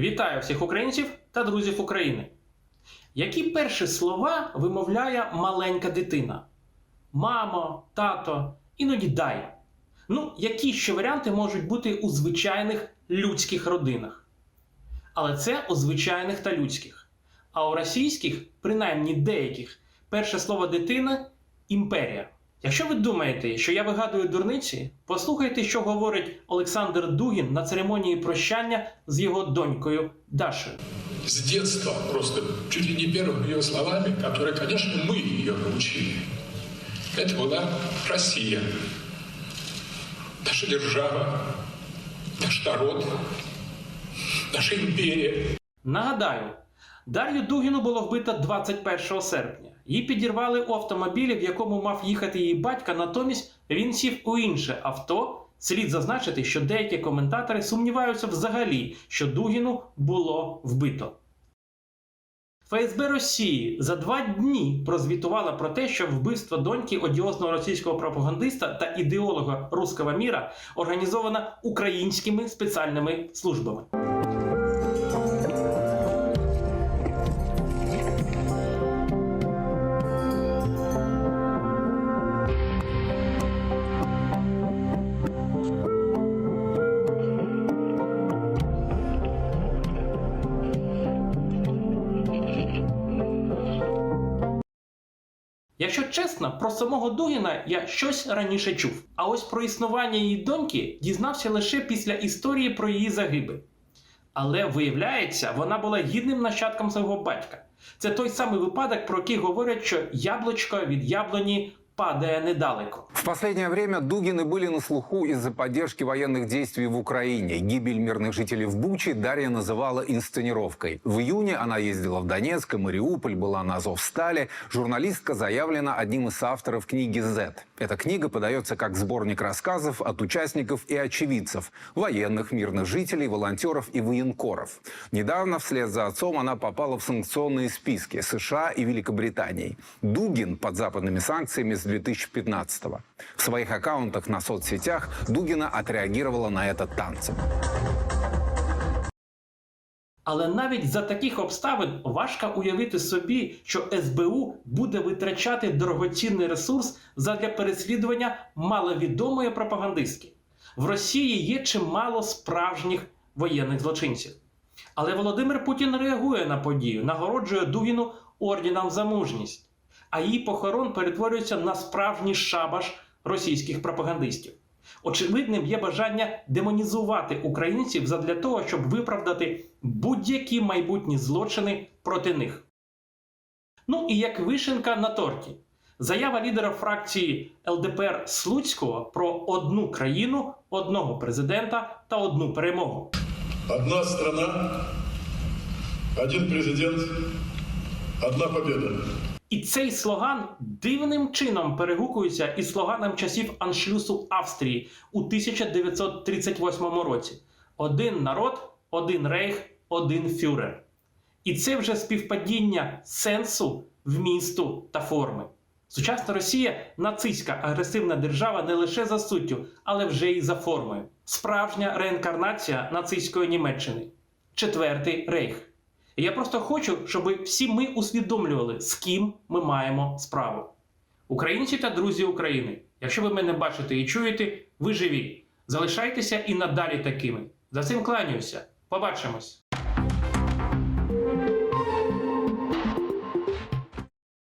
Вітаю всіх українців та друзів України. Які перші слова вимовляє маленька дитина? Мамо, тато, іноді дай. Ну, які ще варіанти можуть бути у звичайних людських родинах? Але це у звичайних та людських. А у російських, принаймні деяких, перше слово дитина імперія. Якщо ви думаєте, що я вигадую дурниці, послухайте, що говорить Олександр Дугін на церемонії прощання з його донькою Дашею. с детства просто чуть ли не первыми ее словами, которые, конечно, мы ее научили. Это была Россия, наша держава, наш народ, наша империя. Нагадаю, Дар'ю Дугіну було вбито 21 серпня. Її підірвали у автомобілі, в якому мав їхати її батька, натомість він сів у інше авто. Слід зазначити, що деякі коментатори сумніваються взагалі, що Дугіну було вбито. ФСБ Росії за два дні прозвітувала про те, що вбивство доньки одіозного російського пропагандиста та ідеолога руського міра організовано українськими спеціальними службами. Якщо чесно, про самого Дугіна я щось раніше чув. А ось про існування її доньки дізнався лише після історії про її загибель. Але виявляється, вона була гідним нащадком свого батька. Це той самий випадок, про який говорять, що яблучко від яблуні падає недалеко. В последнее время Дугины были на слуху из-за поддержки военных действий в Украине. Гибель мирных жителей в Буче Дарья называла инсценировкой. В июне она ездила в Донецк и Мариуполь, была на Азовстале. Журналистка заявлена одним из авторов книги «Z». Эта книга подается как сборник рассказов от участников и очевидцев, военных, мирных жителей, волонтеров и военкоров. Недавно вслед за отцом она попала в санкционные списки США и Великобритании. Дугин под западными санкциями с 2015-го. В своих аккаунтах на соцсетях Дугина отреагировала на это танцем. Але навіть за таких обставин важко уявити собі, що СБУ буде витрачати дорогоцінний ресурс задля переслідування маловідомої пропагандистки. В Росії є чимало справжніх воєнних злочинців. Але Володимир Путін реагує на подію, нагороджує Дугіну орденом за мужність, а її похорон перетворюється на справжній шабаш російських пропагандистів. Очевидним є бажання демонізувати українців задля того, щоб виправдати будь-які майбутні злочини проти них. Ну і як вишенка на торті. Заява лідера фракції ЛДПР Слуцького про одну країну, одного президента та одну перемогу. Одна страна, один президент, одна победа. І цей слоган дивним чином перегукується із слоганом часів аншлюсу Австрії у 1938 році: Один народ, один рейх, один фюрер. І це вже співпадіння сенсу, вмісту та форми. Сучасна Росія нацистська агресивна держава не лише за суттю, але вже й за формою. Справжня реінкарнація нацистської Німеччини. Четвертий рейх. І я просто хочу, щоб всі ми усвідомлювали, з ким ми маємо справу. Українці та друзі України, якщо ви мене бачите і чуєте, ви живі. Залишайтеся і надалі такими. За цим кланяюся. Побачимось!